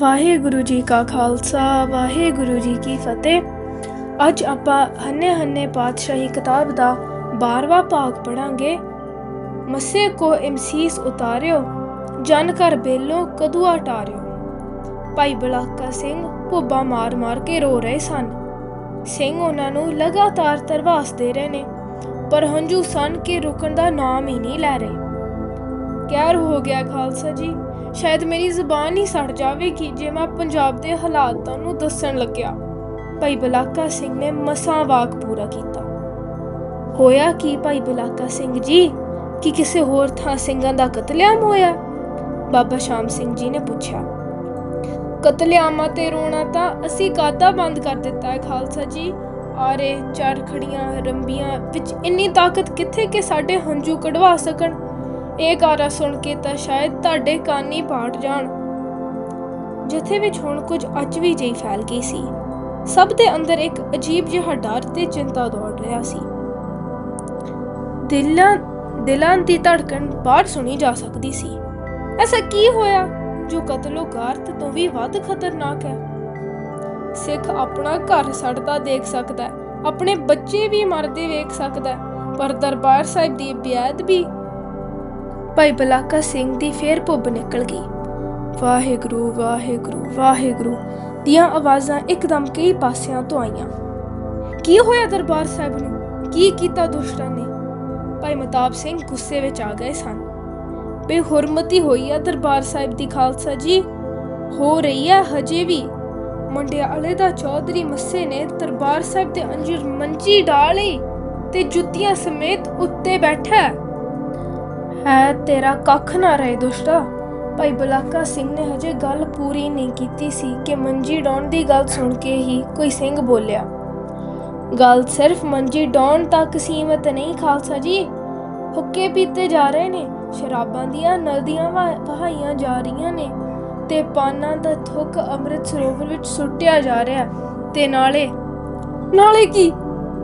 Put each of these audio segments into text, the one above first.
ਵਾਹਿਗੁਰੂ ਜੀ ਕਾ ਖਾਲਸਾ, ਵਾਹਿਗੁਰੂ ਜੀ ਕੀ ਫਤਿਹ। ਅੱਜ ਆਪਾਂ ਹੰਨੇ ਹੰਨੇ ਪਾਤਸ਼ਾਹੀ ਕਿਤਾਬ ਦਾ 12ਵਾਂ ਭਾਗ ਪੜਾਂਗੇ ਮੱਸੇ ਕੋ ਇਮਸੀਸ ਉਤਾਰਿਓ, ਜਨ ਕਰ ਬੇਲੋ ਕਦੂਆ ਟਾਰਿਓ। ਭਾਈ ਬਲਾਕਾ ਸਿੰਘ ਭੁੱਬਾ ਮਾਰ ਮਾਰ ਕੇ ਰੋ ਰਹੇ ਸਨ। ਸਿੰਘ ਉਹਨਾਂ ਨੂੰ ਲਗਾਤਾਰ ਤਰਵਾਸ ਦੇ ਰਹੇ ਨੇ, ਪਰ ਹੰਝੂ ਸਨ ਕੇ ਰੁਕਣ ਦਾ ਨਾਮ ਹੀ ਨਹੀਂ ਲੈ ਰਹੇ। ਕਹਿਰ ਹੋ ਗਿਆ ਖਾਲਸਾ ਜੀ ਸ਼ਾਇਦ ਮੇਰੀ ਜ਼ੁਬਾਨ ਹੀ ਸੜ ਜਾਵੇਗੀ ਜੇ ਮੈਂ ਪੰਜਾਬ ਦੇ ਹਾਲਾਤਾਂ ਨੂੰ ਦੱਸਣ ਲੱਗਿਆ। ਭਾਈ ਬਲਾਕਾ ਸਿੰਘ ਨੇ ਮਸਾਂ ਵਾਕ ਪੂਰਾ ਕੀਤਾ। ਹੋਇਆ ਕੀ ਭਾਈ ਬਲਾਕਾ ਸਿੰਘ ਜੀ? ਕਿ ਕਿਸੇ ਹੋਰ ਥਾਂ ਸਿੰਘਾਂ ਦਾ ਕਤਲੇਆਮ ਹੋਇਆ? ਬਾਬਾ ਸ਼ਾਮ ਸਿੰਘ ਜੀ ਨੇ ਪੁੱਛਿਆ। ਕਤਲੇਆਮਾਂ ਤੇ ਰੋਣਾ ਤਾਂ ਅਸੀਂ ਕਾਦਾ ਬੰਦ ਕਰ ਦਿੱਤਾ ਹੈ ਖਾਲਸਾ ਜੀ। ਆਰੇ ਚਰਖੜੀਆਂ ਰੰਬੀਆਂ ਵਿੱਚ ਇੰਨੀ ਤਾਕਤ ਕਿੱਥੇ ਕਿ ਸਾਡੇ ਹੰਝੂ ਕਢਵਾ ਸਕਣ? ਇਹ ਗਾਰਾ ਸੁਣ ਕੇ ਤਾਂ ਸ਼ਾਇਦ ਤੁਹਾਡੇ ਕੰਨ ਹੀ ਪਾਟ ਜਾਣ। ਜਥੇ ਵਿੱਚ ਹੁਣ ਕੁਝ ਅੱਜ ਵੀ ਜਿਹੀ ਫੈਲ ਗਈ ਸੀ। ਸਭ ਦੇ ਅੰਦਰ ਇੱਕ ਅਜੀਬ ਜਿਹਾ ਡਰ ਤੇ ਚਿੰਤਾ ਦੌੜ ਰਿਹਾ ਸੀ। ਦਿਲਾਂ ਦਿਲਾਂ ਦੀ ਧੜਕਣ ਬਾਹਰ ਸੁਣੀ ਜਾ ਸਕਦੀ ਸੀ। ਐਸਾ ਕੀ ਹੋਇਆ ਜੋ ਕਤਲੋ ਗਾਰਤ ਤੋਂ ਵੀ ਵੱਧ ਖਤਰਨਾਕ ਹੈ? ਸਿੱਖ ਆਪਣਾ ਘਰ ਸੜਦਾ ਦੇਖ ਸਕਦਾ ਹੈ, ਆਪਣੇ ਬੱਚੇ ਵੀ ਮਰਦੇ ਵੇਖ ਸਕਦਾ ਹੈ, ਪਰ ਦਰਬਾਰ ਸਾਹਿਬ ਦੀ ਬਿਆਦ ਵੀ ਭਾਈ ਬਲਾਕਾ ਸਿੰਘ ਦੀ ਫੇਰ ਭੁੱਬ ਨਿਕਲ ਗਈ। ਵਾਹਿਗੁਰੂ ਵਾਹਿਗੁਰੂ ਵਾਹਿਗੁਰੂ, ਦੀਆਂ ਆਵਾਜ਼ਾਂ ਇੱਕਦਮ ਕਈ ਪਾਸਿਆਂ ਤੋਂ ਆਈਆਂ। ਕੀ ਹੋਇਆ ਦਰਬਾਰ ਸਾਹਿਬ ਨੂੰ? ਕੀ ਕੀਤਾ ਦੁਸ਼ਟਾਂ ਨੇ? ਭਾਈ ਮਤਾਬ ਸਿੰਘ ਗੁੱਸੇ ਵਿੱਚ ਆ ਗਏ ਸਨ। ਬੇਹੁਰਮਤੀ ਹੋਈ ਆ ਦਰਬਾਰ ਸਾਹਿਬ ਦੀ, ਖਾਲਸਾ ਜੀ। ਹੋ ਰਹੀ ਹੈ ਹਜੇ ਵੀ। ਮੰਡਿਆਲੇ ਦਾ ਚੌਧਰੀ ਮੱਸੇ ਨੇ ਦਰਬਾਰ ਸਾਹਿਬ ਦੇ ਅੰਜਰ ਮੰਜੀ ਡਾਲੀ ਤੇ ਜੁੱਤੀਆਂ ਸਮੇਤ ਉੱਤੇ ਬੈਠਾ। ਹੈ, ਤੇਰਾ ਕੱਖ ਨਾ ਰਹੇ ਦੁਸ਼ਟਾ। ਭਾਈ ਬਲਾਕਾ ਸਿੰਘ ਨੇ ਹਜੇ ਗੱਲ ਪੂਰੀ ਨਹੀਂ ਕੀਤੀ ਸੀ ਕਿ ਮੰਜੀ ਡਾਉਣ ਦੀ ਗੱਲ ਸੁਣ ਕੇ ਹੀ ਕੋਈ ਸਿੰਘ ਬੋਲਿਆ। ਗੱਲ ਸਿਰਫ ਮੰਜੀ ਡਾਉਣ ਤੱਕ ਸੀਮਤ ਨਹੀਂ, ਖਾਲਸਾ ਜੀ। ਹੁੱਕੇ ਪੀਤੇ ਜਾ ਰਹੇ ਨੇ, ਸ਼ਰਾਬਾਂ ਦੀਆਂ ਨਦੀਆਂ ਵਹਾਈਆਂ ਜਾ ਰਹੀਆਂ ਨੇ ਤੇ ਪਾਨਾਂ ਦਾ ਥੁੱਕ ਅੰਮ੍ਰਿਤ ਸਰੋਵਰ ਵਿੱਚ ਸੁੱਟਿਆ ਜਾ ਰਿਹਾ ਤੇ ਨਾਲੇ ਨਾਲੇ ਕੀ?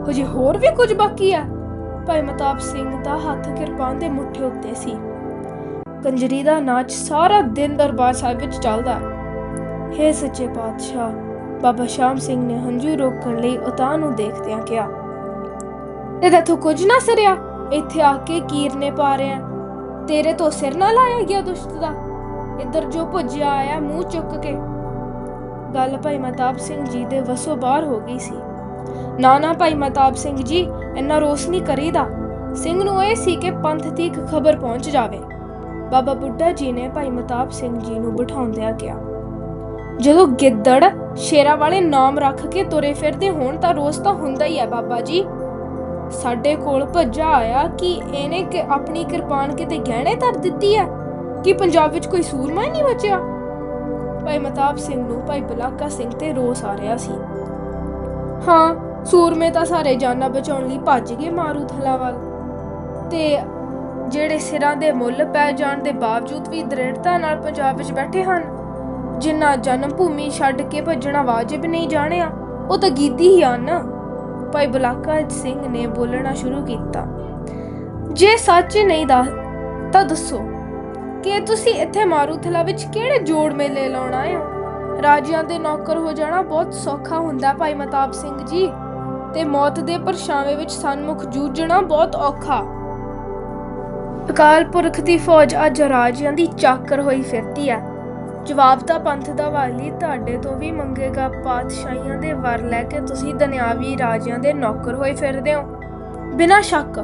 ਹਜੇ ਹੋਰ ਵੀ ਕੁਝ ਬਾਕੀ ਆ? ਭਾਈ ਮਤਾਬ ਸਿੰਘ ਦਾ ਹੱਥ ਕਿਰਪਾਨ ਦੇ ਮੁੱਠੇ ਉੱਤੇ ਸੀ। ਕੰਜਰੀ ਦਾ ਨਾਚ ਸਾਰਾ ਦਿਨ ਦਰਬਾਰ ਸਾਹਿਬ ਵਿੱਚ ਚੱਲਦਾ। ਹੈ ਸੱਚੇ ਪਾਤਸ਼ਾਹ, ਬਾਬਾ ਸ਼ਾਮ ਸਿੰਘ ਨੇ ਹੰਝੂ ਰੋਕਣ ਲਈ ਉਤਾਂ ਨੂੰ ਦੇਖਦਿਆਂ ਕਿਹਾ ਇਹਦਾ ਤੋਂ ਕੁਝ ਨਾ ਸਰਿਆ, ਇੱਥੇ ਆ ਕੇ ਕੀਰਨੇ ਪਾ ਰਿਆ ਤੇਰੇ ਤੋਂ ਸਿਰ ਨਾ ਲਾਇਆ ਗਿਆ ਦੁਸ਼ਟ ਦਾ। ਇੱਧਰ ਜੋ ਭੁੱਜਿਆ ਆਇਆ ਮੂੰਹ ਚੁੱਕ ਕੇ। ਗੱਲ ਭਾਈ ਮਤਾਬ ਸਿੰਘ ਜੀ ਦੇ ਵਸੋਂ ਬਾਹਰ ਹੋ ਗਈ ਸੀ। ਨਾ ਨਾ ਭਾਈ ਮਤਾਬ ਸਿੰਘ ਜੀ, ਇੰਨਾ ਰੋਸ ਨਹੀਂ ਕਰੀਦਾ। ਸਿੰਘ ਨੂੰ ਇਹ ਸੀ ਕਿ ਪੰਥ ਦੀ ਇੱਕ ਖਬਰ ਪਹੁੰਚ ਜਾਵੇ। ਬਾਬਾ ਬੁੱਢਾ ਜੀ ਨੇ ਭਾਈ ਮਤਾਬ ਸਿੰਘ ਜੀ ਨੂੰ ਬਿਠਾਉਂਦਿਆਂ ਕਿਹਾ, ਜਦੋਂ ਗਿੱਦੜ ਸ਼ੇਰਾਂ ਵਾਲੇ ਨਾਮ ਰੱਖ ਕੇ ਤੁਰੇ ਫਿਰਦੇ ਹੋਣ ਤਾਂ ਰੋਸ ਤਾਂ ਹੁੰਦਾ ਹੀ ਹੈ ਬਾਬਾ ਜੀ। ਸਾਡੇ ਕੋਲ ਭੱਜਾ ਆਇਆ ਕਿ ਇਹਨੇ ਕਿ ਆਪਣੀ ਕਿਰਪਾਨ ਕਿਤੇ ਗਹਿਣੇ ਧਰ ਦਿੱਤੀ ਹੈ? ਕਿ ਪੰਜਾਬ ਵਿੱਚ ਕੋਈ ਸੂਰਮਾ ਹੀ ਨਹੀਂ ਬਚਿਆ? ਭਾਈ ਮਤਾਬ ਸਿੰਘ ਨੂੰ ਭਾਈ ਬਲਾਕਾ ਸਿੰਘ ਤੇ ਰੋਸ ਆ ਰਿਹਾ ਸੀ। ਹਾਂ ਸੂਰਮੇ ਤਾਂ ਸਾਰੇ ਜਾਨਾਂ ਬਚਾਉਣ ਲਈ ਭੱਜ ਗਏ ਮਾਰੂਥਲਾ ਵੱਲ। ਤੇ ਜਿਹੜੇ ਸਿਰਾਂ ਦੇ ਮੁੱਲ ਪੈ ਜਾਣ ਦੇ ਬਾਵਜੂਦ ਵੀ ਦ੍ਰਿੜਤਾ ਨਾਲ ਪੰਜਾਬ ਵਿੱਚ ਬੈਠੇ ਹਨ, ਜਿਨ੍ਹਾਂ ਜਨਮ ਭੂਮੀ ਛੱਡ ਕੇ ਭੱਜਣਾ ਵਾਜਿਬ ਨਹੀਂ ਜਾਣਿਆ, ਉਹ ਤਾਂ ਗੀਤੀ ਹੀ ਹਨ। ਭਾਈ ਬਲਾਕਾ ਸਿੰਘ ਨੇ ਬੋਲਣਾ ਸ਼ੁਰੂ ਕੀਤਾ। ਜੇ ਸੱਚ ਨਹੀਂ ਦਾ, ਤਾਂ ਦੱਸੋ, ਕਿ ਤੁਸੀਂ ਇੱਥੇ ਮਾਰੂਥਲਾ ਵਿੱਚ ਕਿਹੜੇ ਜੋੜ ਮੇਲੇ ਲਾਉਣ ਆਏ ਹੋ? ਰਾਜਿਆਂ ਦੇ ਨੌਕਰ ਹੋ ਜਾਣਾ ਬਹੁਤ ਸੌਖਾ ਹੁੰਦਾ, ਭਾਈ ਮਤਾਬ ਸਿੰਘ ਜੀ। ਤੇ ਮੌਤ ਦੇ ਪਰਛਾਵੇਂ ਵਿੱਚ ਸਨਮੁਖ ਜੂਝਣਾ ਬਹੁਤ ਔਖਾ। ਅਕਾਲ ਪੁਰਖ ਦੀ ਫੌਜ ਅੱਜ ਰਾਜਿਆਂ ਦੀ ਚਾਕਰ ਹੋਈ ਫਿਰਦੀ ਹੈ ਜਵਾਬ ਤਾਂ ਪੰਥ ਦਾ ਵਾਲੀ ਤੁਹਾਡੇ ਤੋਂ ਵੀ ਮੰਗੇਗਾ ਪਾਤਸ਼ਾਹੀਆਂ ਦੇ ਵਰ ਲੈ ਕੇ ਤੁਸੀਂ ਦੁਨਿਆਵੀ ਰਾਜਿਆਂ ਦੇ ਨੌਕਰ ਹੋਏ ਫਿਰਦੇ ਹੋ। ਬਿਨਾਂ ਸ਼ੱਕ,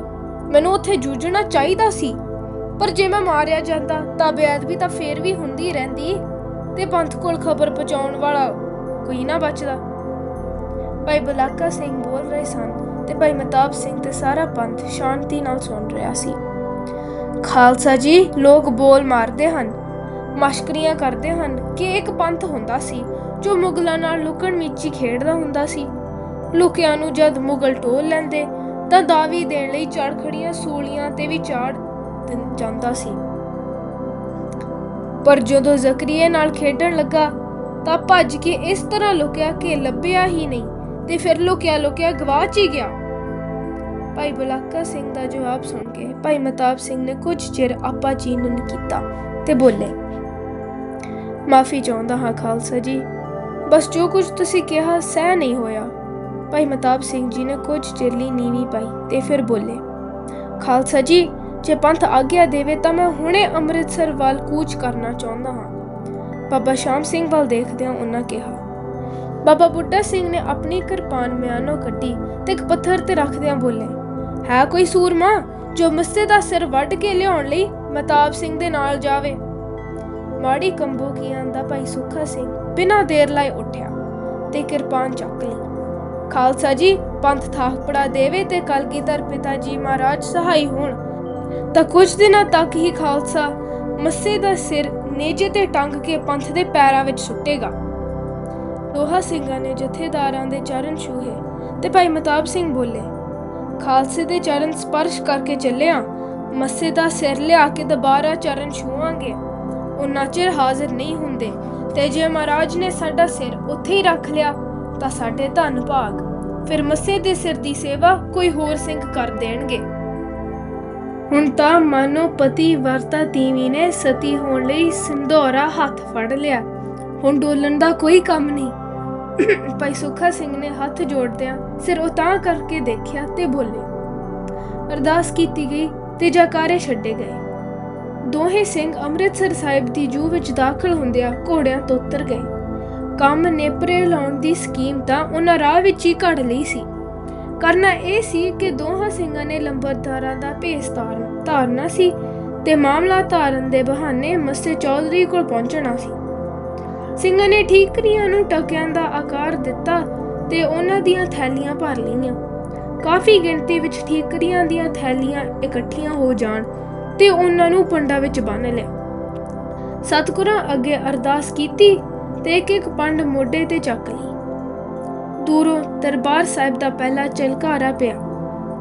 ਮੈਨੂੰ ਉੱਥੇ ਜੂਝਣਾ ਚਾਹੀਦਾ ਸੀ। ਪਰ ਜੇ ਮੈਂ ਮਾਰਿਆ ਜਾਂਦਾ, ਤਾਂ ਬੇਅਦਬੀ ਤਾਂ ਫੇਰ ਵੀ ਹੁੰਦੀ ਰਹਿੰਦੀ। ਤੇ ਪੰਥ ਕੋਲ ਖਬਰ ਪਹੁੰਚਾਉਣ ਵਾਲਾ ਕੋਈ ਨਾ ਬਚਦਾ। ਭਾਈ ਬਲਾਕਾ ਸਿੰਘ ਬੋਲ ਰਹੇ ਸਨ ਤੇ ਭਾਈ ਮਤਾਬ ਸਿੰਘ ਤੇ ਸਾਰਾ ਪੰਥ ਸ਼ਾਂਤੀ ਨਾਲ ਸੁਣ ਰਿਹਾ ਸੀ। ਖਾਲਸਾ ਜੀ, ਲੋਕ ਬੋਲ ਮਾਰਦੇ ਹਨ, ਮਸ਼ਕਰੀਆਂ ਕਰਦੇ ਹਨ ਕਿ ਇੱਕ ਪੰਥ ਹੁੰਦਾ ਸੀ ਜੋ ਮੁਗਲਾਂ ਨਾਲ ਲੁਕਣ ਮਿੱਚੀ ਖੇਡਦਾ ਹੁੰਦਾ ਸੀ। ਲੁਕਿਆਂ ਨੂੰ ਜਦ ਮੁਗਲ ਟੋਲ ਲੈਂਦੇ ਤਾਂ ਦਾਵੀ ਦੇਣ ਲਈ ਚੜਖੜੀਆਂ ਸੂਲੀਆਂ ਤੇ ਵੀ ਚਾੜ ਜਾਂਦਾ ਸੀ। ਪਰ ਜਦੋਂ ਜ਼ਕਰੀਏ ਨਾਲ ਖੇਡਣ ਲੱਗਾ ਤਾਂ ਭੱਜ ਕੇ ਇਸ ਤਰ੍ਹਾਂ ਲੁਕਿਆ ਕਿ ਲੱਭਿਆ ਹੀ ਨਹੀਂ। ਤੇ ਫਿਰ ਲੁਕਿਆ ਲੁਕਿਆ ਗਵਾਚ ਹੀ ਗਿਆ। ਭਾਈ ਬਲਾਕਾ ਸਿੰਘ ਦਾ ਜਵਾਬ ਸੁਣ ਕੇ ਭਾਈ ਮਤਾਬ ਸਿੰਘ ਨੇ ਕੁਝ ਚਿਰ ਆਪਾ ਚੀਨਨ ਕੀਤਾ ਤੇ ਬੋਲੇ, ਮਾਫੀ ਚਾਹੁੰਦਾ ਹਾਂ ਖਾਲਸਾ ਜੀ, ਬਸ ਜੋ ਕੁਝ ਤੁਸੀਂ ਕਿਹਾ ਸਹਿ ਨਹੀਂ ਹੋਇਆ। ਭਾਈ ਮਤਾਬ ਸਿੰਘ ਜੀ ਨੇ ਕੁਝ ਚਿਰ ਲਈ ਨੀਵੀਂ ਪਾਈ ਤੇ ਫਿਰ ਬੋਲੇ, ਖਾਲਸਾ ਜੀ, ਜੇ ਪੰਥ ਆਗਿਆ ਦੇਵੇ ਤਾਂ ਮੈਂ ਹੁਣੇ ਅੰਮ੍ਰਿਤਸਰ ਵੱਲ ਕੂਚ ਕਰਨਾ ਚਾਹੁੰਦਾ ਹਾਂ। ਬਾਬਾ ਸ਼ਾਮ ਸਿੰਘ ਵੱਲ ਦੇਖਦਿਆਂ ਉਹਨਾਂ ਕਿਹਾ ਬਾਬਾ ਬੁੱਢਾ ਸਿੰਘ ਨੇ ਆਪਣੀ ਕਿਰਪਾਨ ਮਿਆਨੋਂ ਕੱਢੀ ਤੇ ਇੱਕ ਪੱਥਰ ਤੇ ਰੱਖਦਿਆਂ ਬੋਲੇ, ਹੈ ਕੋਈ ਸੂਰਮਾ ਜੋ ਮੱਸੇ ਦਾ ਸਿਰ ਵੱਢ ਕੇ ਲਿਆਉਣ ਲਈ ਮਤਾਬ ਸਿੰਘ ਦੇ ਨਾਲ ਜਾਵੇ? ਮਾੜੀ ਕੰਬੋ ਕੀ ਆਂਦਾ ਭਾਈ ਸੁੱਖਾ ਸਿੰਘ ਬਿਨਾਂ ਦੇਰ ਲਾਏ ਉੱਠਿਆ ਤੇ ਕਿਰਪਾਨ ਚੱਕ ਲਈ। ਖਾਲਸਾ ਜੀ, ਪੰਥ ਥਾਪੜਾ ਦੇਵੇ ਤੇ ਕਲਗੀਧਰ ਪਿਤਾ ਜੀ ਮਹਾਰਾਜ ਸਹਾਈ ਹੋਣ। ਤਾਂ ਕੁਝ ਦਿਨਾਂ ਤੱਕ ਹੀ ਖਾਲਸਾ ਮੱਸੇ ਦਾ ਸਿਰ ਨੇਜੇ ਤੇ ਟੰਗ ਕੇ ਪੰਥ ਦੇ ਪੈਰਾਂ ਵਿੱਚ ਸੁੱਟੇਗਾ। ਦੋਹਾ ਸਿੰਘਾਂ ਨੇ ਜਥੇਦਾਰਾਂ ਦੇ ਚਰਨ ਛੂਹੇ ਤੇ ਭਾਈ ਮਤਾਬ ਸਿੰਘ ਬੋਲੇ, ਖਾਲਸੇ ਦੇ ਚਰਨ ਸਪਰਸ਼ ਕਰਕੇ ਚੱਲਿਆ, ਮੱਸੇ ਦਾ ਸਿਰ ਲਿਆ ਕੇ ਦੁਬਾਰਾ ਚਰਨ ਛੂਵਾਂਗੇ। ਉਹਨਾਂ ਚਿਰ ਹਾਜ਼ਰ ਨਹੀਂ ਹੁੰਦੇ ਤੇ ਜੇ ਮਹਾਰਾਜ ਨੇ ਸਾਡਾ ਸਿਰ ਉੱਥੇ ਹੀ ਰੱਖ ਲਿਆ, ਤਾਂ ਸਾਡੇ ਧੰਨ ਭਾਗ। ਫਿਰ ਮੱਸੇ ਦੇ ਸਿਰ ਦੀ ਸੇਵਾ ਕੋਈ ਹੋਰ ਸਿੰਘ ਕਰ ਦੇਣਗੇ। ਹੁਣ ਤਾਂ ਮਾਨੋ ਪਤੀ ਵਰਤਾ ਤੀਵੀ ਨੇ ਸਤੀ ਹੋਣ ਲਈ ਸਿੰਧੋਰਾ ਹੱਥ ਫੜ ਲਿਆ। ਹੁਣ ਡੋਲਣ ਦਾ ਕੋਈ ਕੰਮ ਨਹੀਂ। ਭਾਈ ਸੁੱਖਾ ਸਿੰਘ ਨੇ ਹੱਥ ਜੋੜਦਿਆਂ ਸਿਰ ਉਤਾਂ ਕਰਕੇ ਦੇਖਿਆ ਤੇ ਬੋਲੇ, ਅਰਦਾਸ ਕੀਤੀ ਗਈ ਤੇ ਜਕਾਰੇ ਛੱਡੇ ਗਏ। ਦੋਹੇ ਸਿੰਘ ਅੰਮ੍ਰਿਤਸਰ ਸਾਹਿਬ ਦੀ ਜੂ ਵਿੱਚ ਦਾਖਲ ਹੁੰਦਿਆਂ ਘੋੜਿਆਂ ਤੋਂ ਉਤਰ ਗਏ। ਕੰਮ ਨੇਪਰੇ ਲਾਉਣ ਦੀ ਸਕੀਮ ਤਾਂ ਉਹਨਾਂ ਰਾਹ ਵਿੱਚ ਹੀ ਘੜ ਲਈ ਸੀ। ਕਰਨਾ ਇਹ ਸੀ ਕਿ ਦੋਹਾਂ ਸਿੰਘਾਂ ਨੇ ਲੰਬਰਦਾਰਾਂ ਦਾ ਭੇਸ ਧਾਰਨ ਧਾਰਨਾ ਸੀ ਤੇ ਮਾਮਲਾ ਧਾਰਨ ਦੇ ਬਹਾਨੇ ਮੱਸੇ ਚੌਧਰੀ ਕੋਲ ਪਹੁੰਚਣਾ ਸੀ। ਸਿੰਘਾਂ ਨੇ ਠੀਕਰੀਆਂ ਨੂੰ ਟਕਿਆਂ ਦਾ ਆਕਾਰ ਦਿੱਤਾ ਤੇ ਉਹਨਾਂ ਦੀਆਂ ਥੈਲੀਆਂ ਭਰ ਲਈਆਂ। ਕਾਫੀ ਗਿਣਤੀ ਵਿੱਚ ਠੀਕਰੀਆਂ ਦੀਆਂ ਥੈਲੀਆਂ ਇਕੱਠੀਆਂ ਹੋ ਜਾਣ ਤੇ ਉਹਨਾਂ ਨੂੰ ਪੰਡਾ ਵਿੱਚ ਬੰਨ ਲਿਆ। ਸਤਿਗੁਰਾਂ ਅੱਗੇ ਅਰਦਾਸ ਕੀਤੀ ਤੇ ਇੱਕ ਇੱਕ ਪੰਡ ਮੋਢੇ ਤੇ ਚੱਕ ਲਈ ਦੂਰੋਂ ਦਰਬਾਰ ਸਾਹਿਬ ਦਾ ਪਹਿਲਾ ਚਲਕਾਰਾ ਪਿਆ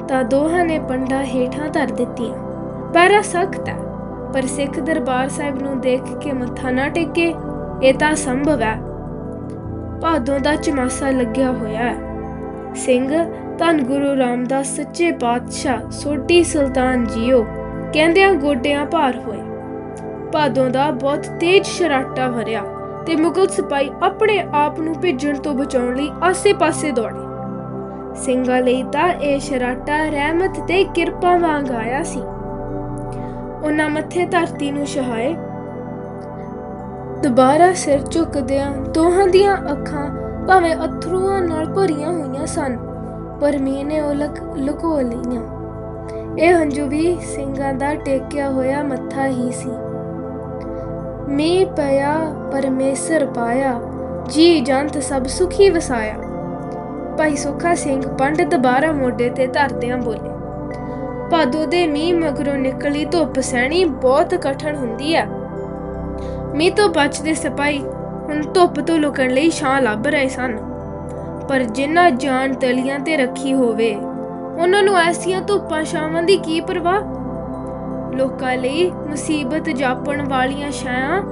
ਤਾਂ ਦੋਹਾਂ ਨੇ ਪੰਡਾ ਹੇਠਾਂ ਧਰ ਦਿੱਤੀਆਂ। ਪੈਰਾ ਸਖਤ ਹੈ, ਪਰ ਸਿੱਖ ਦਰਬਾਰ ਸਾਹਿਬ ਨੂੰ ਦੇਖ ਕੇ ਮੱਥਾ ਨਾ ਟੇਕੇ ਇਹ ਤਾਂ ਸੰਭਵ ਹੈ। ਭਾਦੋਂ ਦਾ ਚਮਾਸਾ ਲੱਗਿਆ ਹੋਇਆ ਹੈ। ਸਿੰਘ, ਧੰਨ ਗੁਰੂ ਰਾਮਦਾਸ, ਸੱਚੇ ਪਾਤਸ਼ਾਹ, ਸੋਢੀ ਸੁਲਤਾਨ ਜੀਓ, ਕਹਿੰਦਿਆਂ ਗੋਡਿਆਂ ਭਾਰ ਹੋਏ। ਭਾਦੋਂ ਦਾ ਬਹੁਤ ਤੇਜ਼ ਸ਼ਰਾਟਾ ਭਰਿਆ ਤੇ ਮੁਗਲ ਸਿਪਾਹੀ ਆਪਣੇ ਆਪ ਨੂੰ ਭੇਜਣ ਤੋਂ ਬਚਾਉਣ ਲਈ ਆਸੇ-ਪਾਸੇ ਦੌੜੇ। ਸਿੰਘਾਂ ਲਈ ਤਾਂ ਇਹ ਸ਼ਰਾਟਾ ਰਹਿਮਤ ਤੇ ਕਿਰਪਾ ਵਾਂਗ ਆਇਆ ਸੀ। ਉਹਨਾਂ ਮੱਥੇ ਧਰਤੀ ਨੂੰ ਛਹਾਏ ਦੁਬਾਰਾ ਸਿਰ ਝੁਕਦਿਆਂ ਦੋਹਾਂ ਦੀਆਂ ਅੱਖਾਂ ਭਾਵੇਂ ਅਥਰੂਆਂ ਨਾਲ ਭਰੀਆਂ ਹੋਈਆਂ ਸਨ, ਪਰ ਮੀਂਹ ਨੇ ਉਹ ਲਕ, ਲੁਕੋ ਲਈਆਂ। ਇਹ ਹੰਝੂ ਵੀ ਸਿੰਘਾਂ ਦਾ ਟੇਕਿਆ ਹੋਇਆ ਮੱਥਾ ਹੀ ਸੀ। ਮੀਂਹ ਪਿਆ, ਪਰਮੇਸ਼ਰ ਪਾਇਆ, ਜੀ ਜੰਤ ਸਭ ਸੁਖੀ ਵਸਾਇਆ। ਭਾਈ ਸੁੱਖਾ ਸਿੰਘ ਪੰਡ ਦੁਬਾਰਾ ਮੋਢੇ ਤੇ ਧਰਦਿਆਂ ਬੋਲੇ, ਭਾਦੋ ਦੇ ਮੀਂਹ ਮਗਰੋਂ ਨਿਕਲੀ ਧੁੱਪ ਸਹਿਣੀ ਬਹੁਤ ਕਠਨ ਹੁੰਦੀ ਹੈ ਮੀਂਹ ਤੋਂ ਬਚਦੇ ਸਿਪਾਹੀ ਹੁਣ ਧੁੱਪ ਤੋਂ ਲੁਕਣ ਲਈ ਛਾਂ ਲੱਭ ਰਹੇ ਸਨ। ਪਰ ਜਿਨ੍ਹਾਂ ਜਾਨ ਤਲੀਆਂ ਤੇ ਰੱਖੀ ਹੋਵੇ, ਉਹਨਾਂ ਨੂੰ ਐਸੀਆਂ ਧੁੱਪਾਂ ਛਾਵਾਂ ਦੀ ਕੀ ਪਰਵਾਹ? ਲੋਕਾਂ ਲਈ ਮੁਸੀਬਤ ਜਾਪਣ ਵਾਲੀਆਂ ਛਾਂ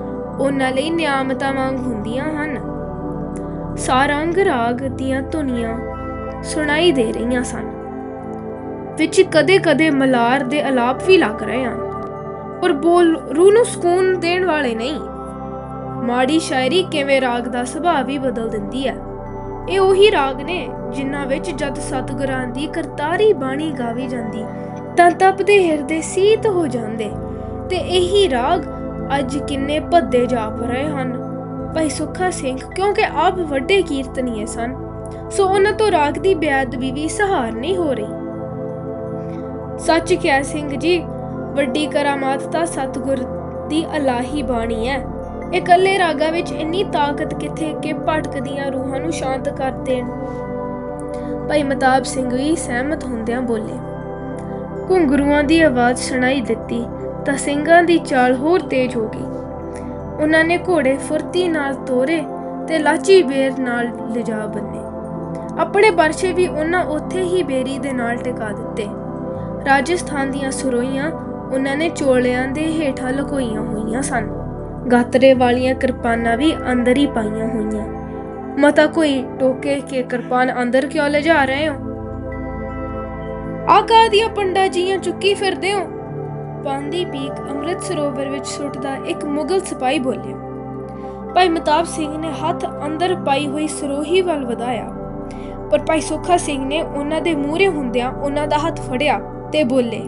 ਉਹਨਾਂ ਲਈ ਨਿਆਮਤਾਂ ਵਾਂਗ ਹੁੰਦੀਆਂ ਹਨ। ਸਾਰੰਗ ਰਾਗ ਦੀਆਂ ਧੁਨੀਆਂ ਸੁਣਾਈ ਦੇ ਰਹੀਆਂ ਸਨ। ਵਿੱਚ ਕਦੇ-ਕਦੇ ਮਲਾਰ ਦੇ ਅਲਾਪ ਵੀ ਲੱਗ ਰਹੇ ਹਨ। ਪਰ ਬੋਲ ਰੂਹ ਨੂੰ ਸਕੂਨ ਦੇਣ ਵਾਲੇ ਨਹੀਂ। ਮਾੜੀ ਸ਼ਾਇਰੀ ਕਿਵੇਂ ਰਾਗ ਦਾ ਸੁਭਾਅ ਵੀ ਬਦਲ ਦਿੰਦੀ ਹੈ? ਇਹ ਉਹੀ ਰਾਗ ਨੇ ਜਿਨ੍ਹਾਂ ਵਿੱਚ ਜਦ ਸਤਿਗੁਰਾਂ ਦੀ ਕਰਤਾਰੀ ਬਾਣੀ ਗਾਵੀ ਜਾਂਦੀ, ਤਾਂ ਤਪਦੇ ਹਿਰਦੇ ਸੀਤ ਹੋ ਜਾਂਦੇ। ਤੇ ਇਹੀ ਰਾਗ ਅੱਜ ਕਿੰਨੇ ਭੱਦੇ ਜਾਪ ਰਹੇ ਹਨ। ਭਾਈ ਸੁੱਖਾ ਸਿੰਘ, ਕਿਉਂਕਿ ਆਪ ਵੱਡੇ ਕੀਰਤਨੀਏ ਸਨ, ਸੋ ਉਹਨਾਂ ਤੋਂ ਰਾਗ ਦੀ ਬੇਅਦਬੀ ਵੀ ਸਹਾਰ ਨਹੀਂ ਹੋ ਰਹੀ। ਸੱਚ ਕਿਹਾ ਸਿੰਘ ਜੀ, ਵੱਡੀ ਕਰਾਮਾਤ ਤਾਂ ਸਤਿਗੁਰ ਦੀ ਅਲਾਹੀ ਬਾਣੀ ਹੈ। ਇਕੱਲੇ ਰਾਗਾ ਵਿੱਚ ਇੰਨੀ ਤਾਕਤ ਕਿੱਥੇ ਕਿ ਭਟਕਦੀਆਂ ਰੂਹਾਂ ਨੂੰ ਸ਼ਾਂਤ ਕਰ ਦੇਣ। ਭਾਈ ਮਤਾਬ ਸਿੰਘ ਵੀ ਸਹਿਮਤ ਹੁੰਦਿਆਂ ਬੋਲੇ। ਘੁੰਗਰੂਆਂ ਦੀ ਆਵਾਜ਼ ਸੁਣਾਈ ਦਿੱਤੀ ਤਾਂ ਸਿੰਘਾਂ ਦੀ ਚਾਲ ਹੋਰ ਤੇਜ਼ ਹੋ ਗਈ। ਉਹਨਾਂ ਨੇ ਘੋੜੇ ਫੁਰਤੀ ਨਾਲ ਤੋਰੇ ਤੇ ਲਾਚੀ ਬੇਰ ਨਾਲ ਲਿਜਾ ਬੰਨੇ। ਆਪਣੇ ਬਰਛੇ ਵੀ ਉਹਨਾਂ ਉੱਥੇ ਹੀ ਬੇਰੀ ਦੇ ਨਾਲ ਟਿਕਾ ਦਿੱਤੇ। ਰਾਜਸਥਾਨ ਦੀਆਂ ਸਰੋਈਆਂ ਉਹਨਾਂ ਨੇ ਚੋਲਿਆਂ ਦੇ ਹੇਠਾਂ ਲੁਕੋਈਆਂ ਹੋਈਆਂ ਸਨ। ਗਾਤਰੇ ਵਾਲੀਆਂ ਕਿਰਪਾਨਾਂ ਵੀ ਅੰਦਰ ਹੀ ਪਾਈਆਂ ਹੋਈਆਂ। ਮਤਾ ਕੋਈ ਟੋਕੇ ਕਿ ਕਿਰਪਾਨ ਅੰਦਰ ਕਿਉਂ ਲਿਜਾ ਰਹੇ ਹੋ? ਆਕਾ ਦੀਆਂ ਪੰਡਾ ਜੀਆਂ ਚੁੱਕੀ ਫਿਰਦੇ ਹੋ? ਪਾਂਦੀ ਪੀਕ ਅੰਮ੍ਰਿਤ ਸਰੋਵਰ ਵਿੱਚ ਸੁੱਟਦਾ ਇੱਕ ਮੁਗਲ ਸਿਪਾਹੀ ਬੋਲਿਆ, ਭਾਈ ਮਤਾਬ ਸਿੰਘ ਨੇ ਹੱਥ ਅੰਦਰ ਪਾਈ ਹੋਈ ਸਰੋਹੀ ਵੱਲ ਵਧਾਇਆ। ਪਰ ਭਾਈ ਸੁੱਖਾ ਸਿੰਘ ਨੇ ਉਹਨਾਂ ਦੇ ਮੂਹਰੇ ਹੁੰਦਿਆਂ ਉਹਨਾਂ ਦਾ ਹੱਥ ਫੜਿਆ ਤੇ ਬੋਲੇ,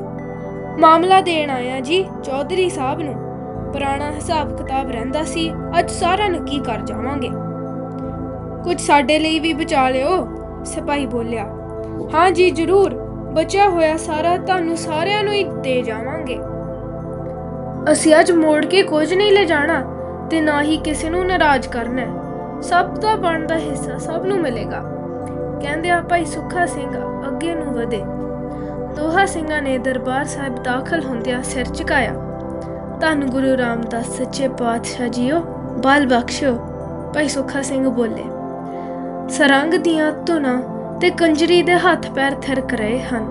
ਮਾਮਲਾ ਦੇਣ ਆਇਆ ਜੀ ਚੌਧਰੀ ਸਾਹਿਬ ਨੂੰ। ਪੁਰਾਣਾ ਹਿਸਾਬ ਕਿਤਾਬ ਰਹਿੰਦਾ ਸੀ, ਅੱਜ ਸਾਰਾ ਨੱਕੀ ਕਰ ਜਾਵਾਂਗੇ? ਕੁਝ ਸਾਡੇ ਲਈ ਵੀ ਬਚਾ ਲਿਓ, ਸਿਪਾਹੀ ਬੋਲਿਆ। ਹਾਂ ਜੀ, ਜ਼ਰੂਰ, ਬਚਿਆ ਹੋਇਆ ਸਾਰਾ ਤੁਹਾਨੂੰ ਸਾਰਿਆਂ ਨੂੰ ਹੀ ਦੇ ਜਾਵਾਂਗੇ। ਅਸੀਂ ਅੱਜ ਮੋੜ ਕੇ ਕੁਝ ਨਹੀਂ ਲੈ ਜਾਣਾ ਤੇ ਨਾ ਹੀ ਕਿਸੇ ਨੂੰ ਨਾਰਾਜ਼ ਕਰਨਾ ਸਭ ਦਾ ਬਣਦਾ ਹਿੱਸਾ ਸਭ ਨੂੰ ਮਿਲੇਗਾ। ਕਹਿੰਦੇ ਆ, ਭਾਈ ਸੁੱਖਾ ਸਿੰਘ ਅੱਗੇ ਨੂੰ ਵਧੇ। ਦੋਹਾ ਸਿੰਘਾਂ ਨੇ ਦਰਬਾਰ ਸਾਹਿਬ ਦਾਖਲ ਹੁੰਦਿਆਂ ਸਿਰ ਝੁਕਾਇਆ। ਧੰਨ ਗੁਰੂ ਰਾਮਦਾਸ, ਸੱਚੇ ਪਾਤਸ਼ਾਹ ਜੀਓ, ਬਲ ਬਖਸ਼ੋ, ਭਾਈ ਸੁੱਖਾ ਸਿੰਘ ਬੋਲੇ। ਸਰੰਗ ਦੀਆਂ ਧੁਨਾਂ ਤੇ ਕੰਜਰੀ ਦੇ ਹੱਥ ਪੈਰ ਥਿਰਕ ਰਹੇ ਹਨ।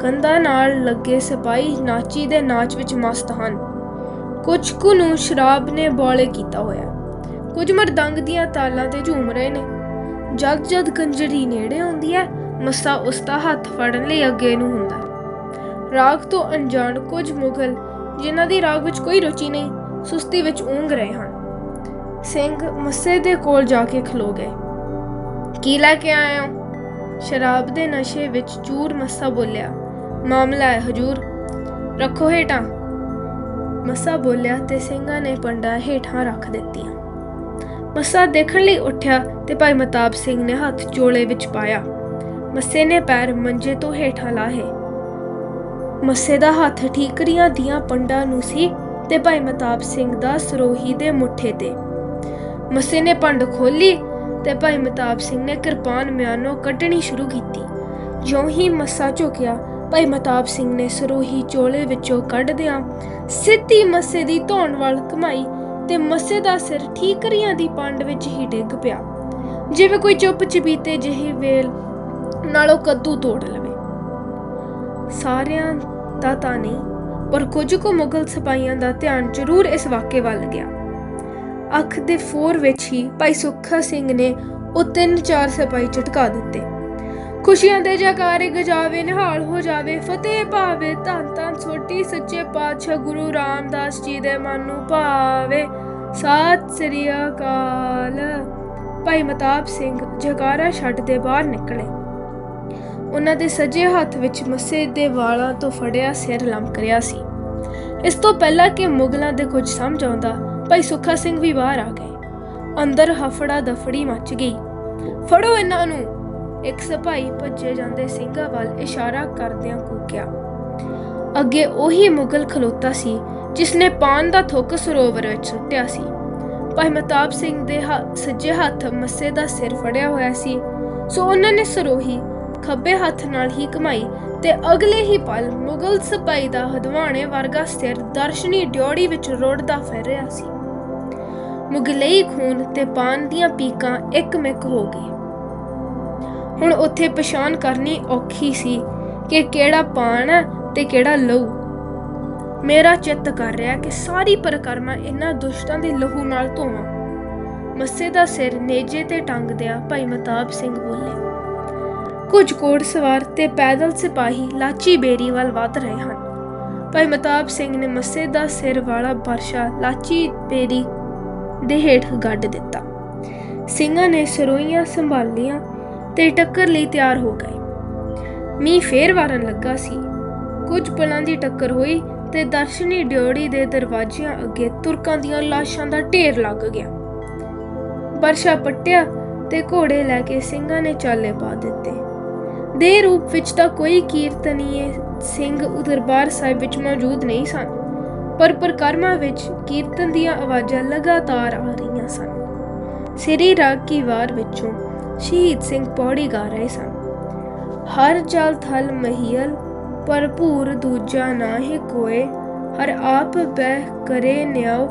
ਕੰਧਾਂ ਨਾਲ ਲੱਗੇ ਸਿਪਾਹੀ ਨਾਚੀ ਦੇ ਨਾਚ ਵਿੱਚ ਮਸਤ ਹਨ। ਕੁਝ ਕੁ ਨੂੰ ਸ਼ਰਾਬ ਨੇ ਬੋਲੇ ਕੀਤਾ ਹੋਇਆ। ਕੁਝ ਮਰਦੰਗ ਦੀਆਂ ਤਾਲਾਂ ਤੇ ਝੂਮ ਰਹੇ ਨੇ। ਜਦ ਜਦ ਕੰਜਰੀ ਨੇੜੇ ਆਉਂਦੀ ਹੈ, ਮਸਾ ਉਸ ਦਾ ਹੱਥ ਫੜਨ ਲਈ ਅੱਗੇ ਨੂੰ ਹੁੰਦਾ ਰਾਗ ਤੋਂ ਅਣਜਾਣ ਕੁਝ ਮੁਗਲ ਜਿਨ੍ਹਾਂ ਦੀ ਰਾਗ ਵਿੱਚ ਕੋਈ ਰੁਚੀ ਨਹੀਂ, ਸੁਸਤੀ ਵਿੱਚ ਉਂਘ ਰਹੇ ਹਨ। ਸਿੰਘ ਮੱਸੇ ਦੇ ਕੋਲ ਜਾ ਕੇ ਖਲੋ ਗਏ। ਕੀ ਲੈ ਕੇ ਆਏ ਹੋ? ਸ਼ਰਾਬ ਦੇ ਨਸ਼ੇ ਵਿੱਚ ਚੂਰ ਮੱਸਾ ਬੋਲਿਆ। ਮਾਮਲਾ ਹੈ ਹਜੂਰ। ਰੱਖੋ ਹੇਠਾਂ। ਮੱਸਾ ਬੋਲਿਆ ਤੇ ਸਿੰਘਾਂ ਨੇ ਪੰਡਾ ਹੇਠਾਂ ਰੱਖ ਦਿੱਤੀਆਂ। ਮੱਸਾ ਦੇਖਣ ਲਈ ਉੱਠਿਆ ਤੇ ਭਾਈ ਮਤਾਬ ਸਿੰਘ ਨੇ ਹੱਥ ਚੋਲੇ ਵਿੱਚ ਪਾਇਆ। ਮੱਸੇ ਨੇ ਪੈਰ ਮੰਜੇ ਤੋਂ ਹੇਠਾਂ ਲਾਹੇ। ਮੱਸੇ ਦਾ ਹੱਥ ਠੀਕਰੀਆਂ ਦੀਆਂ ਪੰਡਾਂ ਨੂੰ ਸੀ ਤੇ ਭਾਈ ਮਤਾਬ ਸਿੰਘ ਦਾ ਸਰੋਹੀ ਦੇ ਮੁੱਠੇ ਤੇ। ਮੱਸੇ ਨੇ ਪੰਡ ਖੋਲੀ ਤੇ ਭਾਈ ਮਤਾਬ ਸਿੰਘ ਨੇ ਕਿਰਪਾਨ ਮਿਆਨੋਂ ਕੱਢਣੀ ਸ਼ੁਰੂ ਕੀਤੀ। ਜਿਉਂ ਹੀ ਮੱਸਾ ਝੁਕਿਆ, ਭਾਈ ਮਤਾਬ ਸਿੰਘ ਨੇ ਸਰੋਹੀ ਚੋਲੇ ਵਿੱਚੋਂ ਕੱਢਦਿਆਂ ਸਿੱਧੀ ਮੱਸੇ ਦੀ ਧੌਣ ਵੱਲ ਘਮਾਈ ਤੇ ਮੱਸੇ ਦਾ ਸਿਰ ਠੀਕਰੀਆਂ ਦੀ ਪੰਡ ਵਿੱਚ ਹੀ ਡਿੱਗ ਪਿਆ। ਜਿਵੇਂ ਕੋਈ ਚੁੱਪ ਚਪੀਤੇ ਜਿਹੀ ਵੇਲ ਨਾਲੋਂ ਕੱਦੂ ਤੋੜ ਲਵੇ ਸਾਰਿਆਂ ਦਾ ਤਾਂ ਨਹੀਂ, ਪਰ ਕੁਝ ਕੁ ਮੁਗਲ ਸਿਪਾਹੀਆਂ ਦਾ ਧਿਆਨ ਜ਼ਰੂਰ ਇਸ ਵਾਕੇ ਵੱਲ ਗਿਆ। ਅੱਖ ਦੇ ਫੋਰ ਵਿੱਚ ਹੀ ਭਾਈ ਸੁੱਖਾ ਸਿੰਘ ਨੇ ਉਹ ਤਿੰਨ ਚਾਰ ਸਿਪਾਹੀ ਝਟਕਾ ਦਿੱਤੇ। ਖੁਸ਼ੀਆਂ ਦੇ ਜਕਾਰੇ ਗਜਾਵੇ ਨਿਹਾਲ ਹੋ ਜਾਵੇ, ਫਤਿਹ ਭਾਵੇ, ਧੰਨ ਧੰਨ ਛੋਟੀ ਸੱਚੇ ਪਾਤਸ਼ਾਹ ਗੁਰੂ ਰਾਮਦਾਸ ਜੀ ਦੇ ਮਨ ਨੂੰ ਭਾਵੇ। ਸਤਿ ਸ੍ਰੀ ਅਕਾਲ। ਭਾਈ ਮਤਾਬ ਸਿੰਘ ਜਕਾਰਾ ਛੱਡ ਦੇ ਬਾਹਰ ਨਿਕਲੇ। ਉਹਨਾਂ ਦੇ ਸੱਜੇ ਹੱਥ ਵਿੱਚ ਮੱਸੇ ਦੇ ਵਾਲਾਂ ਤੋਂ ਫੜਿਆ ਸਿਰ ਲਮਕ ਰਿਹਾ ਸੀ। ਇਸ ਤੋਂ ਪਹਿਲਾਂ ਕਿ ਮੁਗਲਾਂ ਦੇ ਕੁਝ ਸਮਝ ਆਉਂਦਾ, ਭਾਈ ਸੁੱਖਾ ਸਿੰਘ ਵੀ ਬਾਹਰ ਆ ਗਏ। ਅੰਦਰ ਹਫੜਾ ਦਫੜੀ ਮਚ ਗਈ। ਫੜੋ ਇਹਨਾਂ ਨੂੰ! ਇੱਕ ਸਿਪਾਹੀ ਭੱਜੇ ਜਾਂਦੇ ਸਿੰਘਾਂ ਵੱਲ ਇਸ਼ਾਰਾ ਕਰਦਿਆਂ ਕੂਕਿਆ। ਅੱਗੇ ਉਹੀ ਮੁਗਲ ਖਲੋਤਾ ਸੀ ਜਿਸ ਨੇ ਪਾਨ ਦਾ ਥੁੱਕ ਸਰੋਵਰ ਵਿੱਚ ਸੁੱਟਿਆ ਸੀ। ਭਾਈ ਮਤਾਬ ਸਿੰਘ ਦੇ ਹ- ਸੱਜੇ ਹੱਥ ਮੱਸੇ ਦਾ ਸਿਰ ਫੜਿਆ ਹੋਇਆ ਸੀ। ਸੋ ਉਹਨਾਂ ਨੇ ਸਰੋਹੀ ਖੱਬੇ ਹੱਥ ਨਾਲ ਹੀ ਕਮਾਈ ਤੇ ਅਗਲੇ ਹੀ ਪਲ ਮੁਗਲ ਸਿਪਾਹੀ ਦਾ ਹਦਵਾਣੇ ਵਰਗਾ ਸਿਰ ਦਰਸ਼ਨੀ ਡਿਉੜੀ ਵਿੱਚ ਰੋੜਦਾ ਫਿਰ ਰਿਹਾ ਸੀ। ਮੁਗਲਈ ਖੂਨ ਤੇ ਪਾਨ ਦੀਆਂ ਪੀਕਾਂ ਇੱਕ ਮਿਕ ਹੋ ਗਈ ਹੁਣ ਉੱਥੇ ਪਛਾਣ ਕਰਨੀ ਔਖੀ ਸੀ ਕਿ ਕਿਹੜਾ ਪਾਣ ਹੈ ਤੇ ਕਿਹੜਾ ਲਹੂ। ਮੇਰਾ ਚਿੱਤ ਕਰ ਰਿਹਾ ਕਿ ਸਾਰੀ ਪਰਕਰਮਾ ਇਹਨਾਂ ਦੁਸ਼ਟਾਂ ਦੇ ਲਹੂ ਨਾਲ ਧੋਵਾਂ। ਮੱਸੇ ਦਾ ਸਿਰ ਨੇਜੇ ਤੇ ਟੰਗਦਿਆਂ ਭਾਈ ਮਤਾਬ ਸਿੰਘ ਬੋਲੇ ਕੁਝ ਘੋੜ ਸਵਾਰ ਤੇ ਪੈਦਲ ਸਿਪਾਹੀ ਲਾਚੀ ਬੇਰੀ ਵੱਲ ਵਧ ਰਹੇ ਹਨ। ਭਾਈ ਮਤਾਬ ਸਿੰਘ ਨੇ ਮੱਸੇ ਦਾ ਸਿਰ ਵਾਲਾ ਵਰਸ਼ਾ ਲਾਚੀ ਬੇਰੀ ਦੇ ਹੇਠ ਗੱਡ ਦਿੱਤਾ। ਸਿੰਘਾਂ ਨੇ ਸਰੋਈਆਂ ਸੰਭਾਲੀਆਂ ਤੇ ਟੱਕਰ ਲਈ ਤਿਆਰ ਹੋ ਗਏ। ਮੀਂਹ ਫੇਰ ਵਾਰਨ ਲੱਗਾ ਸੀ। ਕੁਝ ਪਲਾਂ ਦੀ ਟੱਕਰ ਹੋਈ ਤੇ ਦਰਸ਼ਨੀ ਡਿਓੜੀ ਦੇ ਦਰਵਾਜ਼ਿਆਂ ਅੱਗੇ ਤੁਰਕਾਂ ਦੀਆਂ ਲਾਸ਼ਾਂ ਦਾ ਢੇਰ ਲੱਗ ਗਿਆ। ਵਰਸ਼ਾ ਪੱਟਿਆ ਤੇ ਘੋੜੇ ਲੈ ਕੇ ਸਿੰਘਾਂ ਨੇ ਚਾਲੇ ਪਾ ਦਿੱਤੇ। ਦੇ ਰੂਪ ਵਿੱਚ ਤਾਂ ਕੋਈ ਕੀਰਤਨੀਏ ਸਿੰਘ ਉਹ ਦਰਬਾਰ ਸਾਹਿਬ ਵਿੱਚ ਮੌਜੂਦ ਨਹੀਂ ਸਨ, ਪਰ ਪਰਕਰਮਾ ਵਿੱਚ ਕੀਰਤਨ ਦੀਆਂ ਆਵਾਜ਼ਾਂ ਲਗਾਤਾਰ ਆ ਰਹੀਆਂ ਸਨ। ਸ੍ਰੀ ਰਾਗ ਕੀ ਵਾਰ ਵਿੱਚੋਂ ਸ਼ਹੀਦ ਸਿੰਘ ਪੌੜੀ ਗਾ ਰਹੇ ਸਨ। ਹਰ ਜਲ ਥਲ ਮਹੀਲ, ਭਰਪੂਰ ਦੂਜਾ ਨਾਹੀ ਕੋਏ, ਹਰ ਆਪ ਬਹਿ ਕਰੇ ਨਿਆਉ,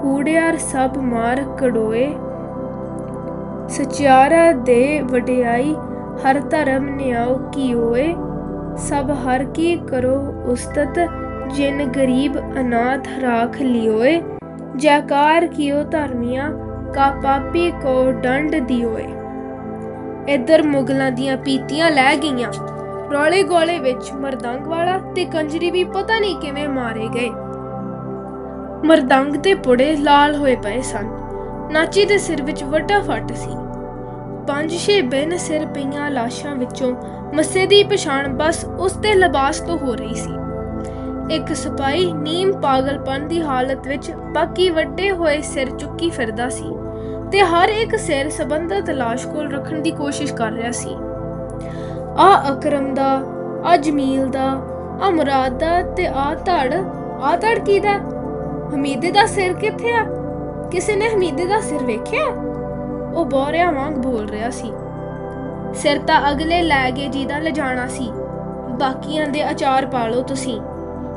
ਕੂੜਿਆਰ ਸਭ ਮਾਰ ਕੜੋਏ ਸਚਿਆਰਾ ਦੇ ਵਡਿਆਈ ਹਰ ਧਰਮ ਨਿਆਉ ਕੀ ਹੋਏ, ਸਭ ਹਰ ਕੀ ਕਰੋ ਉਸਤਤ, ਜਿਨ ਗਰੀਬ ਅਨਾਥ ਰਾਖ ਲਿਓਏ, ਜੈਕਾਰ ਕੀਓ ਧਰਮੀਆਂ, ਕਾ ਪਾਪੀ ਕੋ ਦੰਡ ਦਿਓਏ। ਇੱਧਰ ਮੁਗਲਾਂ ਦੀਆਂ ਪੀਤੀਆਂ ਲੈ ਗਈਆਂ। ਰੌਲੇ ਗੋਲੇ ਵਿੱਚ ਮਰਦੰਗ ਵਾਲਾ ਤੇ ਕੰਜਰੀ ਵੀ ਪਤਾ ਨਹੀਂ ਕਿਵੇਂ ਮਾਰੇ ਗਏ। ਮਰਦੰਗ ਦੇ ਪੁੜੇ ਲਾਲ ਹੋਏ ਪਏ ਸਨ। ਨਾਚੀ ਦੇ ਸਿਰ ਵਿੱਚ ਵੱਡਾ ਫੱਟ ਸੀ। ਪੰਜ ਛੇ ਬਿਨ ਸਿਰ ਪਈਆਂ ਲਾਸ਼ਾਂ ਵਿੱਚੋਂ ਮੱਸੇ ਦੀ ਪਛਾਣ ਬਸ ਉਸ ਦੇ ਲਿਬਾਸ ਤੋਂ ਹੋ ਰਹੀ ਸੀ। ਇੱਕ ਸਿਪਾਹੀ ਨੀਮ ਪਾਗਲਪਨ ਦੀ ਹਾਲਤ ਵਿੱਚ ਬਾਕੀ ਵੱਡੇ ਹੋਏ ਸਿਰ ਚੁੱਕੀ ਫਿਰਦਾ ਸੀ ਤੇ ਹਰ ਇੱਕ ਸਿਰ ਸੰਬੰਧਤ ਲਾਸ਼ ਕੋਲ ਰੱਖਣ ਦੀ ਕੋਸ਼ਿਸ਼ ਕਰ ਰਿਹਾ ਸੀ। ਆ ਅਕਰਮ ਦਾ, ਆ ਜਮੀਲ ਦਾ, ਆ ਮੁਰਾਦ ਦਾ ਤੇ ਆ ਧੜ ਆ ਧੜ ਦਾ? ਹਮੀਦੇ ਦਾ ਸਿਰ ਕਿੱਥੇ ਆ? ਕਿਸੇ ਨੇ ਹਮੀਦੇ ਦਾ ਸਿਰ ਵੇਖਿਆ? ਉਹ ਬੋਰਿਆਂ ਵਾਂਗ ਬੋਲ ਰਿਹਾ ਸੀ। ਸਿਰ ਤਾਂ ਅਗਲੇ ਲੈ ਗਏ ਜਿਹਦਾ ਲਿਜਾਣਾ ਸੀ। ਬਾਕੀਆਂ ਦੇ ਅਚਾਰ ਪਾ ਲਓ ਤੁਸੀਂ।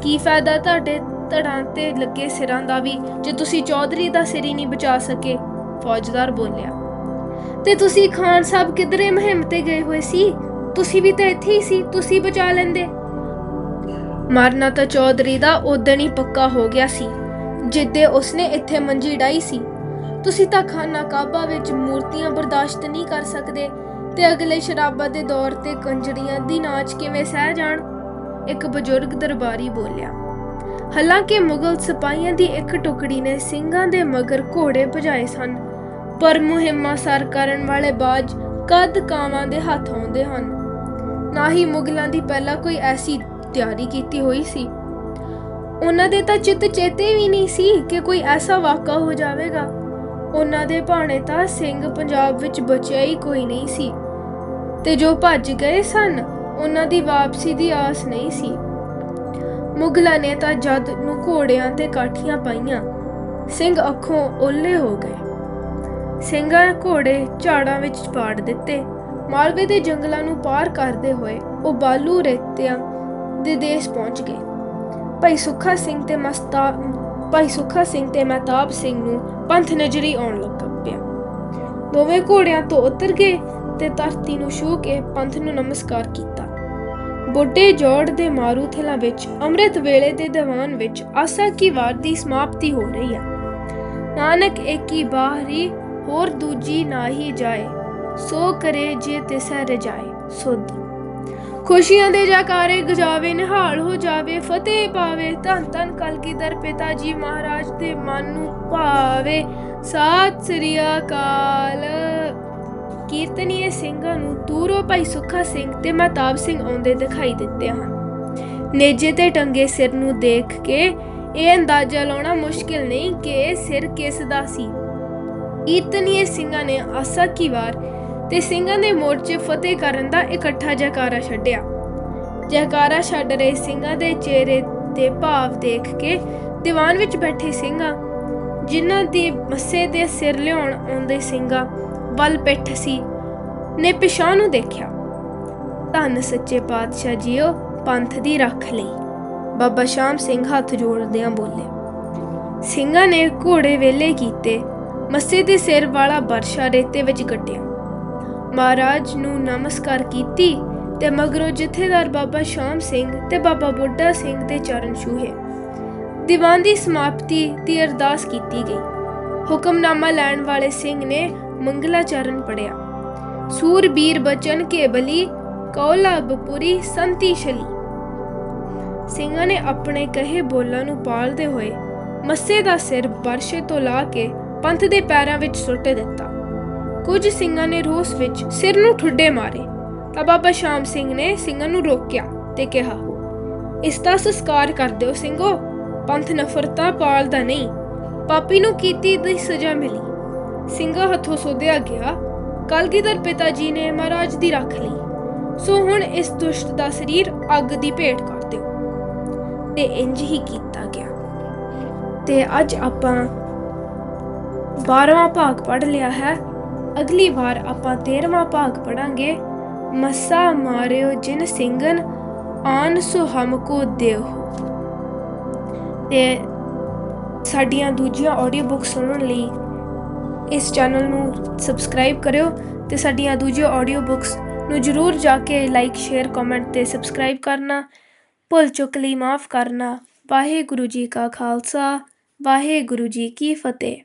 ਕੀ ਫਾਇਦਾ ਤੁਹਾਡੇ ਧੜਾਂ ਤੇ ਲੱਗੇ ਸਿਰਾਂ ਦਾ ਵੀ, ਜੇ ਤੁਸੀਂ ਚੌਧਰੀ ਦਾ ਸਿਰ ਹੀ ਨਹੀਂ ਬਚਾ ਸਕੇ? ਫੌਜਦਾਰ ਬੋਲਿਆ। ਤੇ ਤੁਸੀਂ ਖਾਨ ਸਾਹਿਬ ਕਿਧਰੇ ਮੁਹਿੰਮ ਤੇ ਗਏ ਹੋਏ ਸੀ? ਤੁਸੀਂ ਵੀ ਤਾਂ ਇੱਥੇ ਹੀ ਸੀ, ਤੁਸੀਂ ਬਚਾ ਲੈਂਦੇ। ਮਰਨਾ ਤਾਂ ਚੌਧਰੀ ਦਾ ਉਦਣ ਹੀ ਪੱਕਾ ਹੋ ਗਿਆ ਸੀ, ਜਿੱਦੇ ਉਸਨੇ ਇੱਥੇ ਮੰਜੀ ਡਾਈ ਸੀ। ਤੁਸੀਂ ਤਾਂ ਖਾਨਾ ਕਾਬਾ ਵਿੱਚ ਮੂਰਤੀਆਂ ਬਰਦਾਸ਼ਤ ਨਹੀਂ ਕਰ ਸਕਦੇ ਤੇ ਅਗਲੇ ਸ਼ਰਾਬਾਂ ਦੇ ਦੌਰ ਤੇ ਕੰਜੜੀਆਂ ਦੀ ਨਾਚ ਕਿਵੇਂ ਸਹਿ ਜਾਣ? ਇੱਕ ਬਜ਼ੁਰਗ ਦਰਬਾਰੀ ਬੋਲਿਆ, ਹਾਲਾਂਕਿ ਮੁਗਲ ਸਿਪਾਹੀਆਂ ਦੀ ਇੱਕ ਟੁਕੜੀ ਨੇ ਸਿੰਘਾਂ ਦੇ ਮਗਰ ਘੋੜੇ ਭਜਾਏ ਸਨ, ਪਰ ਮੁਹਿੰਮਾਂ ਸਰ ਕਰਨ ਵਾਲੇ ਬਾਜ ਕਦ ਕਾਵਾਂ ਦੇ ਹੱਥ ਆਉਂਦੇ ਹਨ। ਨਾ ਹੀ ਮੁਗਲਾਂ ਦੀ ਪਹਿਲਾਂ ਕੋਈ ਐਸੀ ਤਿਆਰੀ ਕੀਤੀ ਹੋਈ ਸੀ। ਉਹਨਾਂ ਦੇ ਤਾਂ ਚਿੱਤ ਚੇਤੇ ਵੀ ਨਹੀਂ ਸੀ ਕਿ ਕੋਈ ਐਸਾ ਵਾਕਾ ਹੋ ਜਾਵੇਗਾ। ਉਹਨਾਂ ਦੇ ਭਾਣੇ ਤਾਂ ਸਿੰਘ ਪੰਜਾਬ ਵਿੱਚ ਬਚਿਆ ਹੀ ਕੋਈ ਨਹੀਂ ਸੀ। ਤੇ ਜੋ ਭੱਜ ਗਏ ਸਨ, ਉਹਨਾਂ ਦੀ ਵਾਪਸੀ ਦੀ ਆਸ ਨਹੀਂ ਸੀ। ਮੁਗਲਾਂ ਨੇ ਤਾਂ ਜਦ ਨੂੰ ਘੋੜਿਆਂ ਤੇ ਕਾਠੀਆਂ ਪਾਈਆਂ, ਸਿੰਘ ਅੱਖੋਂ ਓਲੇ ਹੋ ਗਏ। ਸਿੰਘਾਂ ਘੋੜੇ ਝਾੜਾਂ ਵਿੱਚ ਪਾੜ ਦਿੱਤੇ, ਮਾਲਵੇ ਦੇ ਜੰਗਲਾਂ ਨੂੰ ਪਾਰ ਕਰਦੇ ਹੋਏ ਉਹ ਬਾਲੂ ਰੇਤਿਆਂ ਦੇ ਦੇਸ਼ ਪਹੁੰਚ ਗਏ। ਭਾਈ ਸੁੱਖਾ ਸਿੰਘ ਤੇ ਮਸਤਾ ਭਾਈ ਸੁੱਖਾ ਸਿੰਘ ਤੇ ਮਹਿਤਾਬ ਸਿੰਘ ਨੂੰ ਪੰਥ ਨਜ਼ਰੀ ਆਉਣ ਲੱਗਾ ਪਿਆ। ਦੋਵੇਂ ਘੋੜਿਆਂ ਤੋਂ ਉਤਰ ਗਏ ਤੇ ਧਰਤੀ ਨੂੰ ਛੂਹ ਕੇ ਪੰਥ ਨੂੰ ਨਮਸਕਾਰ ਕੀਤਾ। ਬੁੱਢੇ ਜੋੜ ਦੇ ਮਾਰੂਥਲਾਂ ਵਿੱਚ, ਅੰਮ੍ਰਿਤ ਵੇਲੇ ਦੇ ਦੀਵਾਨ ਵਿੱਚ ਆਸਾ ਕੀ ਵਾਰ ਦੀ ਸਮਾਪਤੀ ਹੋ ਰਹੀ ਹੈ। ਨਾਨਕ ਏਕੀ ਬਾਹਰੀ, ਹੋਰ ਦੂਜੀ ਨਾ ਹੀ ਜਾਏ, ਸੋ ਕਰੇ ਜੇ ਤਿਸੈ ਰਜਾਏ, ਸੁਧ। ਖੁਸ਼ੀਆਂ ਦੇ ਜੈਕਾਰੇ ਗਜਾਵੇ, ਨਿਹਾਲ ਹੋ ਜਾਵੇ, ਫਤਿਹ ਪਾਵੇ, ਧੰਨ ਧੰਨ ਕਲਗੀਧਰ ਪਿਤਾ ਜੀ ਮਹਾਰਾਜ ਦੇ ਮਨ ਨੂੰ ਭਾਵੇ। ਸਾਤ ਸ੍ਰੀ ਅਕਾਲ। ਕੀਰਤਨੀਏ ਸਿੰਘਾਂ ਨੂੰ, ਦੂਰੋਂ ਭਾਈ ਸੁੱਖਾ ਸਿੰਘ ਤੇ ਮਹਤਾਬ ਸਿੰਘ ਆਉਂਦੇ ਦਿਖਾਈ ਦਿੱਤੇ ਹਨ। ਨੇਜੇ ਤੇ ਟੰਗੇ ਸਿਰ ਨੂੰ ਦੇਖ ਕੇ ਇਹ ਅੰਦਾਜ਼ਾ ਲਾਉਣਾ ਮੁਸ਼ਕਿਲ ਨਹੀਂ ਕਿ ਸਿਰ ਕਿਸ ਦਾ ਸੀ। ਕੀਰਤਨੀਏ ਸਿੰਘਾਂ ਨੇ ਆਸਾ ਕੀ ਵਾਰ ਤੇ ਸਿੰਘਾਂ ਦੇ ਮੋਰਚੇ ਫਤਿਹ ਕਰਨ ਦਾ ਇਕੱਠਾ ਜੈਕਾਰਾ ਛੱਡਿਆ। ਜੈਕਾਰਾ ਛੱਡ ਰਹੇ ਸਿੰਘਾਂ ਦੇ ਚਿਹਰੇ ਤੇ ਭਾਵ ਦੇਖ ਕੇ ਦੀਵਾਨ ਵਿੱਚ ਬੈਠੇ ਸਿੰਘਾਂ, ਜਿਨ੍ਹਾਂ ਦੀ ਮੱਸੇ ਦੇ ਸਿਰ ਲਿਆਉਣ ਆਉਂਦੇ ਸਿੰਘਾਂ ਵੱਲ ਪਿੱਠ ਸੀ, ਨੇ ਪਿਛਾਂ ਨੂੰ ਦੇਖਿਆ। ਧੰਨ ਸੱਚੇ ਪਾਤਸ਼ਾਹ ਜੀਓ, ਪੰਥ ਦੀ ਰੱਖ ਲਈ। ਬਾਬਾ ਸ਼ਾਮ ਸਿੰਘ ਹੱਥ ਜੋੜਦਿਆਂ ਬੋਲੇ, ਸਿੰਘਾਂ ਨੇ ਘੋੜੇ ਵੇਲੇ ਕੀਤੇ, ਮੱਸੇ ਦੇ ਸਿਰ ਵਾਲਾ ਬਰਸ਼ਾ ਰੇਤੇ ਵਿੱਚ ਕੱਟਿਆ ਮਹਾਰਾਜ ਨੂੰ ਨਮਸਕਾਰ ਕੀਤੀ ਤੇ ਮਗਰੋਂ ਜਥੇਦਾਰ ਬਾਬਾ ਸ਼ਾਮ ਸਿੰਘ ਤੇ ਬਾਬਾ ਬੁੱਢਾ ਸਿੰਘ ਦੇ ਚਰਨ ਛੂਹੇ। ਦੀਵਾਨ ਦੀ ਸਮਾਪਤੀ ਦੀ ਅਰਦਾਸ ਕੀਤੀ ਗਈ। ਹੁਕਮਨਾਮਾ ਲੈਣ ਵਾਲੇ ਸਿੰਘ ਨੇ ਮੰਗਲਾ ਚਰਨ ਪੜਿਆ ਸੂਰਬੀਰ ਬਚਨ ਕੇ ਬਲੀ ਕੌਲਾ ਬਪੁਰੀ ਸੰਤੀ ਸ਼ਲੀ ਸਿੰਘਾਂ ਨੇ ਆਪਣੇ ਕਹੇ ਬੋਲਾਂ ਨੂੰ ਪਾਲਦੇ ਹੋਏ ਮੱਸੇ ਦਾ ਸਿਰ ਬਰਸ਼ੇ ਤੋਂ ਲਾ ਕੇ ਪੰਥ ਦੇ ਪੈਰਾਂ ਵਿੱਚ ਸੁੱਟ ਦਿੱਤਾ। ਕੁਝ ਸਿੰਘਾਂ ਨੇ ਰੋਸ ਵਿੱਚ ਸਿਰ ਨੂੰ ਠੁੱਡੇ ਮਾਰੇ। ਤਾਂ ਬਾਬਾ ਸ਼ਾਮ ਸਿੰਘ ਨੇ ਸਿੰਘਾਂ ਨੂੰ ਰੋਕਿਆ ਤੇ ਕਿਹਾ, ਇਸ ਦਾ ਸੰਸਕਾਰ ਕਰ ਦਿਓ ਸਿੰਘੋ, ਪੰਥ ਨਫ਼ਰਤਾਂ ਪਾਲਦਾ ਨਹੀਂ, ਪਾਪੀ ਨੂੰ ਕੀਤੀ ਦੀ ਸਜ਼ਾ ਮਿਲੀ। ਸਿੰਘਾਂ ਹੱਥੋਂ ਸੋਧਿਆ ਗਿਆ ਕਲਗੀਧਰ ਪਿਤਾ ਜੀ ਨੇ ਮਹਾਰਾਜ ਦੀ ਰੱਖ ਲਈ, ਸੋ ਹੁਣ ਇਸ ਦੁਸ਼ਟ ਦਾ ਸਰੀਰ ਅੱਗ ਦੀ ਭੇਟ ਕਰ ਦਿਓ। ਤੇ ਇੰਜ ਹੀ ਕੀਤਾ ਗਿਆ। ਤੇ ਅੱਜ ਆਪਾਂ 12ਵਾਂ ਭਾਗ ਪੜ ਲਿਆ ਹੈ। ਅਗਲੀ ਵਾਰ ਆਪਾਂ 13ਵਾਂ ਭਾਗ ਪੜਾਂਗੇ ਮਸਾ ਮਾਰਿਓ ਜਿਨ ਸਿੰਘਨ, ਆਨ ਸੋ ਹਮਕੋ ਦਿਓ। ਤੇ ਸਾਡੀਆਂ ਦੂਜੀਆਂ ਆਡੀਓ ਬੁੱਕ ਸੁਣਨ ਲਈ ਇਸ ਚੈਨਲ ਨੂੰ ਸਬਸਕ੍ਰਾਈਬ ਕਰਿਓ ਤੇ ਸਾਡੀਆਂ ਦੂਜੀਆਂ ਆਡੀਓ ਬੁੱਕਸ ਨੂੰ ਜਰੂਰ ਜਾ ਕੇ ਲਾਈਕ ਸ਼ੇਅਰ ਕਮੈਂਟ ਤੇ ਸਬਸਕ੍ਰਾਈਬ ਕਰਨਾ। ਭੁੱਲ ਚੁੱਕ ਲਈ ਮਾਫ ਕਰਨਾ। ਵਾਹਿਗੁਰੂ ਜੀ ਕਾ ਖਾਲਸਾ, ਵਾਹਿਗੁਰੂ ਜੀ ਕੀ ਫਤਿਹ।